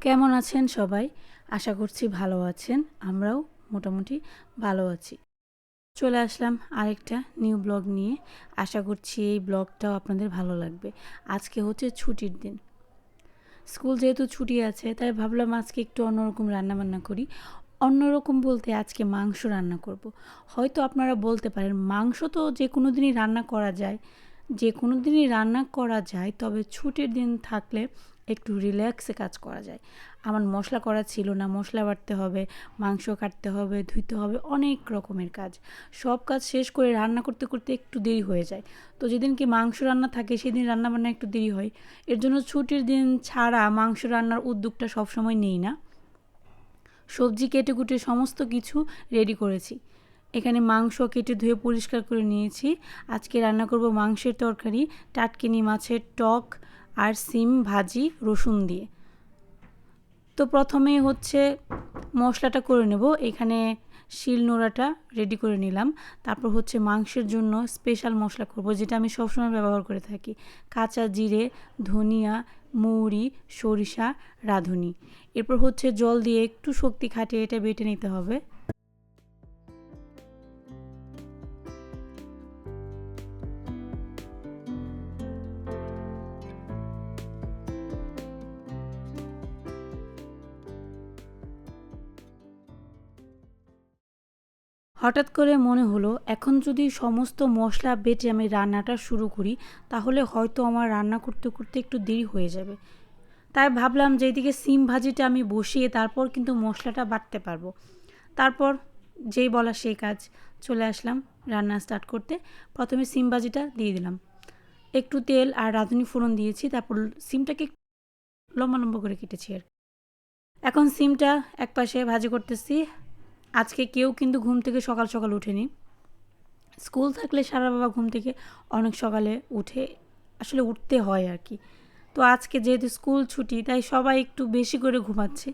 কেমন আছেন সবাই? আশা করছি ভালো আছেন। আমরাও মোটামুটি ভালো আছি। চলে আসলাম আরেকটা নিউ ব্লগ নিয়ে। আশা করছি এই ব্লগটাও আপনাদের ভালো লাগবে। আজকে হচ্ছে ছুটির দিন। স্কুল যেহেতু ছুটি আছে, তাই ভাবলাম আজকে একটু অন্যরকম রান্নাবান্না করি। অন্যরকম বলতে আজকে মাংস রান্না করব। হয়তো আপনারা বলতে পারেন, মাংস তো যে কোনো দিনই রান্না করা যায়। যে কোনো দিনই রান্না করা যায়, তবে ছুটির দিন থাকলে একটু রিল্যাক্সে কাজ করা যায়। আমার মশলা করা ছিল না, মশলা বাটতে হবে, মাংস কাটতে হবে, ধুইতে হবে, অনেক রকমের কাজ। সব কাজ শেষ করে রান্না করতে করতে একটু দেরি হয়ে যায়। তো যেদিন কি মাংস রান্না থাকে, সেদিন রান্না বান্না একটু দেরি হয়। এর জন্য ছুটির দিন ছাড়া মাংস রান্নার উদ্যোগটা সবসময় নেই না। সবজি কেটে কুটে সমস্ত কিছু রেডি করেছি। এখানে মাংস কেটে ধুয়ে পরিষ্কার করে নিয়েছি। আজকে রান্না করব মাংসের তরকারি, টাটকিনি, মাছের টক আর সিম, ভাজি, রসুন দিয়ে। তো প্রথমে হচ্ছে মশলাটা করে নেব। এখানে শিল নোড়াটা রেডি করে নিলাম। তারপর হচ্ছে মাংসের জন্য স্পেশাল মশলা করব, যেটা আমি সবসময় ব্যবহার করে থাকি। কাঁচা জিরে, ধনিয়া, মৌরি, সরিষা, রাঁধুনি। এরপর হচ্ছে জল দিয়ে একটু শক্তি খাটিয়ে এটা বেটে নিতে হবে। হঠাৎ করে মনে হলো, এখন যদি সমস্ত মশলা বেটে আমি রান্নাটা শুরু করি, তাহলে হয়তো আমার রান্না করতে করতে একটু দেরি হয়ে যাবে। তাই ভাবলাম যে এদিকে সিম ভাজিটা আমি বসিয়ে তারপর কিন্তু মশলাটা বাটতে পারব। তারপর যেই বলা সেই কাজ, চলে আসলাম রান্না স্টার্ট করতে। প্রথমে সিম ভাজিটা দিয়ে দিলাম। একটু তেল আর রাঁধুনি ফোড়ন দিয়েছি, তারপর সিমটাকে লম্বা লম্বা করে কেটেছি আর এখন সিমটা এক পাশে ভাজি করতেছি। আজকে কেউ কিন্তু ঘুম থেকে সকাল সকাল উঠেনি স্কুল থাকলে সারা বাবা ঘুম থেকে অনেক সকালে উঠে, আসলে উঠতে হয় আর কি। তো আজকে যেহেতু স্কুল ছুটি, তাই সবাই একটু বেশি করে ঘুমাচ্ছে।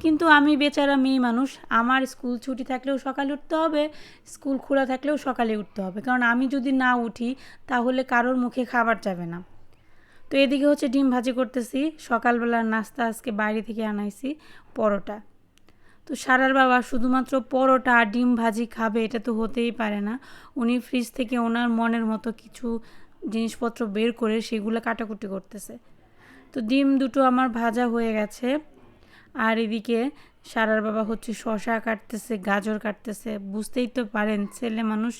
কিন্তু আমি বেচারা মেয়ে মানুষ, আমার স্কুল ছুটি থাকলেও সকালে উঠতে হবে, স্কুল খোলা থাকলেও সকালে উঠতে হবে। কারণ আমি যদি না উঠি, তাহলে কারোর মুখে খাবার যাবে না। তো এদিকে হচ্ছে ডিম ভাজি করতেছি, সকালবেলার নাস্তা আজকে বাইরে থেকে আনাইছি, পরোটা। তো সারার বাবা শুধুমাত্র পরোটা ডিম ভাজি খাবে, এটা তো হতেই পারে না। উনি ফ্রিজ থেকে ওনার মনের মতো কিছু জিনিসপত্র বের করে সেগুলো কাটাকুটি করতেছে। তো ডিম দুটো আমার ভাজা হয়ে গেছে। আর এদিকে সারার বাবা হচ্ছে শশা কাটতেছে, গাজর কাটতেছে। বুঝতেই তো পারেন, ছেলে মানুষ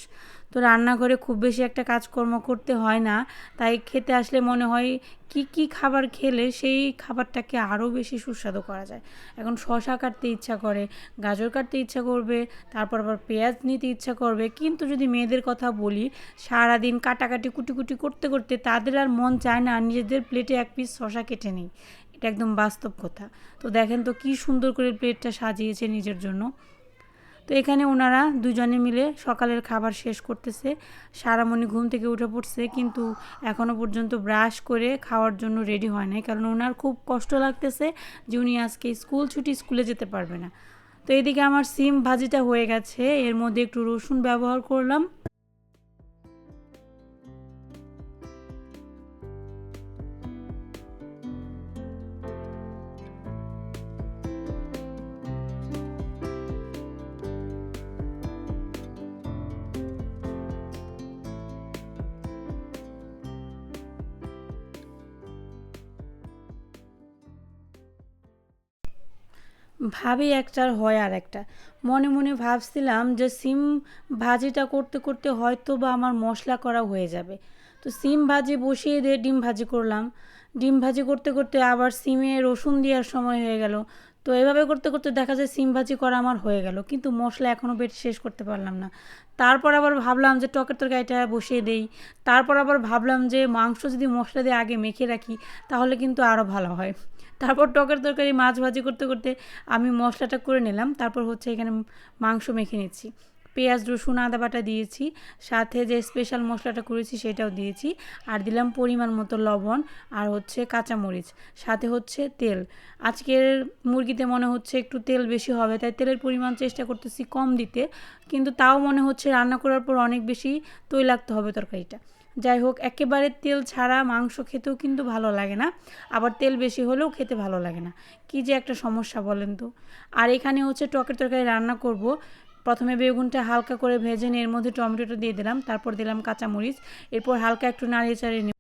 তো রান্নাঘরে খুব বেশি একটা কাজকর্ম করতে হয় না। তাই খেতে আসলে মনে হয় কি কি খাবার খেলে সেই খাবারটাকে আরও বেশি সুস্বাদু করা যায়। এখন শশা কাটতে ইচ্ছা করে, গাজর কাটতে ইচ্ছা করবে, তারপর আবার পেঁয়াজ নিতে ইচ্ছা করবে। কিন্তু যদি মেয়েদের কথা বলি, সারাদিন কাটাকাটি কুটি কুটি করতে করতে তাদের আর মন চায় না নিজেদের প্লেটে এক পিস শশা কেটে নেই। এটা একদম বাস্তব কথা। তো দেখেন তো কি সুন্দর করে প্লেটটা সাজিয়েছে নিজের জন্য। তো এখানে ওনারা দুজনে মিলে সকালের খাবার শেষ করতেছে। সারামণি ঘুম থেকে উঠে পড়ছে, কিন্তু এখনও পর্যন্ত ব্রাশ করে খাওয়ার জন্য রেডি হয় নাই। কারণ ওনার খুব কষ্ট লাগতেছে যে উনি আজকে স্কুল ছুটি স্কুলে যেতে পারবে না। তো এদিকে আমার সিম ভাজিটা হয়ে গেছে। এর মধ্যে একটু রসুন ব্যবহার করলাম। ভাবি একটার হয় আর একটা মনে মনে ভাবছিলাম যে সিম ভাজিটা করতে করতে হয়তো বা আমার মশলা করা হয়ে যাবে। তো সিম ভাজি বসিয়ে দিয়ে ডিম ভাজি করলাম। ডিম ভাজি করতে করতে আবার সিমে রসুন দেওয়ার সময় হয়ে গেল। তো এভাবে করতে করতে দেখা যায় সিম ভাজি করা আমার হয়ে গেল। কিন্তু মশলা এখনও বেট শেষ করতে পারলাম না। তারপর আবার ভাবলাম যে টকের তরকারিটা বসিয়ে দেই। তারপর আবার ভাবলাম যে মাংস যদি মশলা দিয়ে আগে মেখে রাখি, তাহলে কিন্তু আরও ভালো হয়। তারপর টকের তরকারি মাছ ভাজি করতে করতে আমি মশলাটা করে নিলাম। তারপর হচ্ছে এখানে মাংস মেখে নিচ্ছি। পেঁয়াজ, রসুন, আদা বাটা দিয়েছি। সাথে যে স্পেশাল মশলাটা করেছি সেটাও দিয়েছি। আর দিলাম পরিমাণ মতো লবণ আর হচ্ছে কাঁচামরিচ। সাথে হচ্ছে তেল। আজকের মুরগিতে মনে হচ্ছে একটু তেল বেশি হবে, তাই তেলের পরিমাণ চেষ্টা করতেছি কম দিতে। কিন্তু তাও মনে হচ্ছে রান্না করার পর অনেক বেশি তৈলাক্ত হবে তরকারিটা। যাই হোক, একেবারে তেল ছাড়া মাংস খেতেও কিন্তু ভালো লাগে না। আবার তেল বেশি হলেও খেতে ভালো লাগে না। কী যে একটা সমস্যা বলেন তো। আর এখানে হচ্ছে টকের তরকারি রান্না করব। প্রথমে বেগুনটা হালকা করে ভেজে নিয়ে এর মধ্যে টমেটোটা দিয়ে দিলাম, তারপর দিলাম কাঁচামরিচ, এরপর হালকা একটু নাড়িয়ে চাড়িয়ে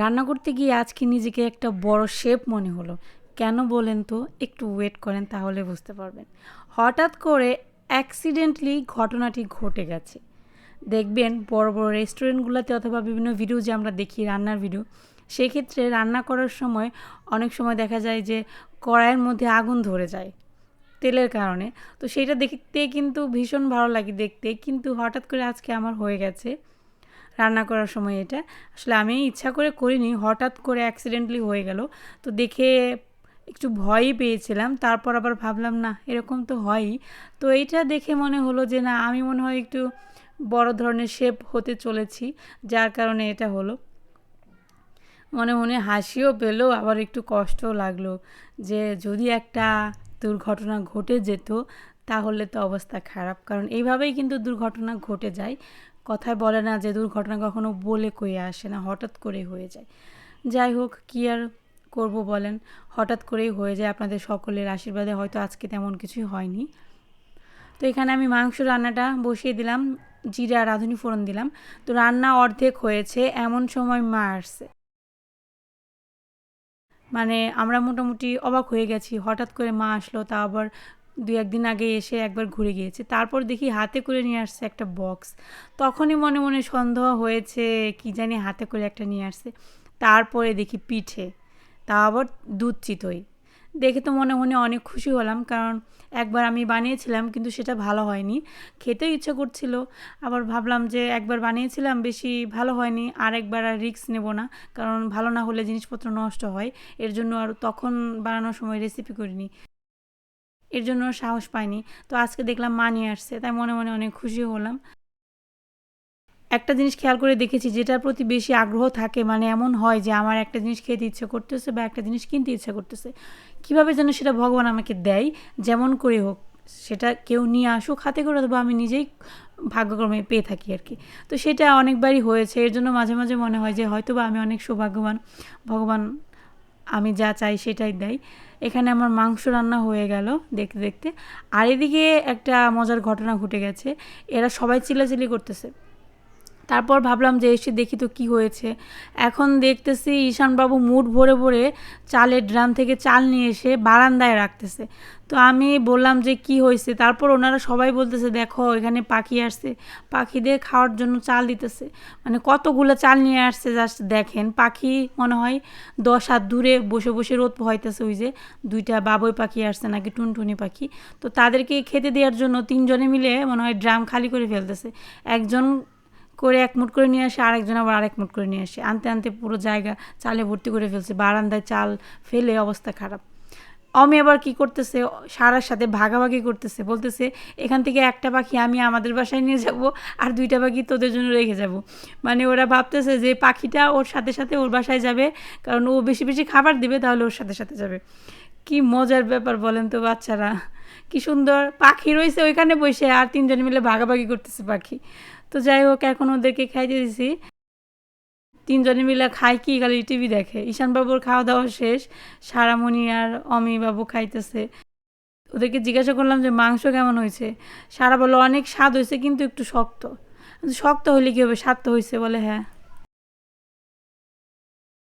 রান্না করতে গিয়ে আজকে নিজেকে একটা বড় শেপ মনে হলো। কেন বলেন তো? একটু ওয়েট করেন তাহলে বুঝতে পারবেন। হঠাৎ করে অ্যাক্সিডেন্টলি ঘটনাটি ঘটে গেছে। দেখবেন বড় বড় রেস্টুরেন্টগুলোতে অথবা বিভিন্ন ভিডিও যে আমরা দেখি রান্নার ভিডিও সেক্ষেত্রে রান্না করার সময় অনেক সময় দেখা যায় যে কড়াইয়ের মধ্যে আগুন ধরে যায় তেলের কারণে। তো সেটা দেখতে কিন্তু ভীষণ ভালো লাগে দেখতে, কিন্তু হঠাৎ করে আজকে আমার হয়ে গেছে রান্না করার সময় এটা। আসলে আমি ইচ্ছা করে করিনি, হঠাৎ করে অ্যাক্সিডেন্টলি হয়ে গেল। তো দেখে একটু ভয়ই পেয়েছিলাম, তারপর আবার ভাবলাম, না, এরকম তো হয়ই। তো এইটা দেখে মনে হলো যে, না, আমি মনে হয় একটু বড় ধরনের শেপ হতে চলেছি। যার কারণে এটা হলো। মনে মনে হাসিও পেল, আবার একটু কষ্টও লাগল যে, যদি একটা দুর্ঘটনা ঘটে যেত, তাহলে তো অবস্থা খারাপ। কারণ এইভাবেই কিন্তু দুর্ঘটনা ঘটে যায়। কথায় বলে না যে, দুর্ঘটনা কখনো বলে কয়ে আসে না, হঠাৎ করে হয়ে যায়। যাই হোক, কী আর করব বলেন। হঠাৎ করেই হয়ে যায় আপনাদের সকলের আশীর্বাদে, হয়তো আজকে তেমন কিছুই হয়নি। তো এখানে আমি মাংস রান্নাটা বসিয়ে দিলাম, জিরা রাঁধুনি ফোড়ন দিলাম। তো রান্না অর্ধেক হয়েছে, এমন সময় মা আসছে। মানে আমরা মোটামুটি অবাক হয়ে গেছি, হঠাৎ করে মা আসলো, তা আবার দু একদিন আগে এসে একবার ঘুরে গিয়েছে। তারপর দেখি হাতে করে নিয়ে আসছে একটা বক্স। তখনই মনে মনে সন্দেহ হয়েছে, কি জানি হাতে করে একটা নিয়ে আসছে। তারপরে দেখি পিঠে। তা আবার দুধ চিতই দেখে তো মনে মনে অনেক খুশি হলাম, কারণ একবার আমি বানিয়েছিলাম কিন্তু সেটা ভালো হয়নি। খেতেও ইচ্ছে করছিল, আবার ভাবলাম যে একবার বানিয়েছিলাম বেশি ভালো হয়নি, আর একবার আর রিস্ক নেব না, কারণ ভালো না হলে জিনিসপত্র নষ্ট হয়। এর জন্য আর তখন বানানোর সময় রেসিপি করিনি। এর জন্য সাহস পাইনি। তো আজকে দেখলাম মা নিয়ে আসছে, তাই মনে মনে অনেক খুশি হলাম। একটা জিনিস খেয়াল করে দেখেছি যেটার প্রতি বেশি আগ্রহ থাকে মানে এমন হয় যে আমার একটা জিনিস খেতে ইচ্ছে করতেছে বা একটা জিনিস কিনতে ইচ্ছে করতেছে। কীভাবে যেন সেটা ভগবান আমাকে দেয়, যেমন করে হোক, সেটা কেউ নিয়ে আসুক, হাতে করে অথবা আমি নিজেই ভাগ্যক্রমে পেয়ে থাকি আর কি। তো সেটা অনেকবারই হয়েছে, এর জন্য মাঝে মাঝে মনে হয় যে হয়তো বা আমি অনেক সৌভাগ্যবান, ভগবান আমি যা চাই সেটাই দেয়। এখানে আমার মাংস রান্না হয়ে গেল দেখতে দেখতে। আর এদিকে একটা মজার ঘটনা ঘটে গেছে, এরা সবাই চিল্লাচিল্লি করতেছে। তারপর ভাবলাম যে এসে দেখি তো কি হয়েছে। এখন দেখতেছি ঈশানবাবু মুড ভরে ভরে চালের ড্রাম থেকে চাল নিয়ে এসে বারান্দায় রাখতেছে। তো আমি বললাম যে কি হয়েছে? তারপর ওনারা সবাই বলতেছে, দেখো, এখানে পাখি আসছে। পাখিদের খাওয়ার জন্য চাল দিতেছে। মানে কতগুলো চাল নিয়ে আসছে জাস্ট দেখেন। পাখি মনে হয় দশ হাত দূরে বসে বসে রোদ পোহাইতেছে ওই যে, দুইটা বাবুই পাখি আসছে নাকি টুনটুনি পাখি। তো তাদেরকে খেতে দেওয়ার জন্য তিনজনে মিলে মনে হয় ড্রাম খালি করে ফেলতেছে। একজন করে এক মুঠ করে নিয়ে আসে, আরেকজন আবার আরেক মুঠ করে নিয়ে আসে। আনতে আনতে পুরো জায়গা চালে ভর্তি করে ফেলছে, বারান্দায় চাল ফেলে অবস্থা খারাপ। অমি আবার কি করতেছে? সারার সাথে ভাগাভাগি করতেছে, বলতেছে, এখান থেকে একটা পাখি আমি আমাদের বাসায় নিয়ে যাব আর দুইটা পাখি তোদের জন্য রেখে যাব। মানে ওরা ভাবতেছে যে পাখিটা ওর সাথে সাথে ওর বাসায় যাবে, কারণ ও বেশি বেশি খাবার দিবে, তাহলে ওর সাথে সাথে যাবে। কি মজার ব্যাপার বলেন তো বাচ্চারা। কি সুন্দর পাখি রয়েছে ওইখানে বসে, আর তিনজন মিলে ভাগাভাগি করতেছে পাখি। তো যাই হোক, এখন ওদেরকে খাইতে দিছি। তিনজনে মিলে খায় কি খালি টিভি দেখে। ঈশানবাবুর খাওয়া দাওয়া শেষ, সারামণি আর অমি বাবু খাইতেছে। ওদেরকে জিজ্ঞাসা করলাম যে, মাংস কেমন হয়েছে? সারা বলো অনেক স্বাদ হয়েছে, কিন্তু একটু শক্ত। শক্ত হলে কী হবে? স্বাদ তো হয়েছে বলে হ্যাঁ।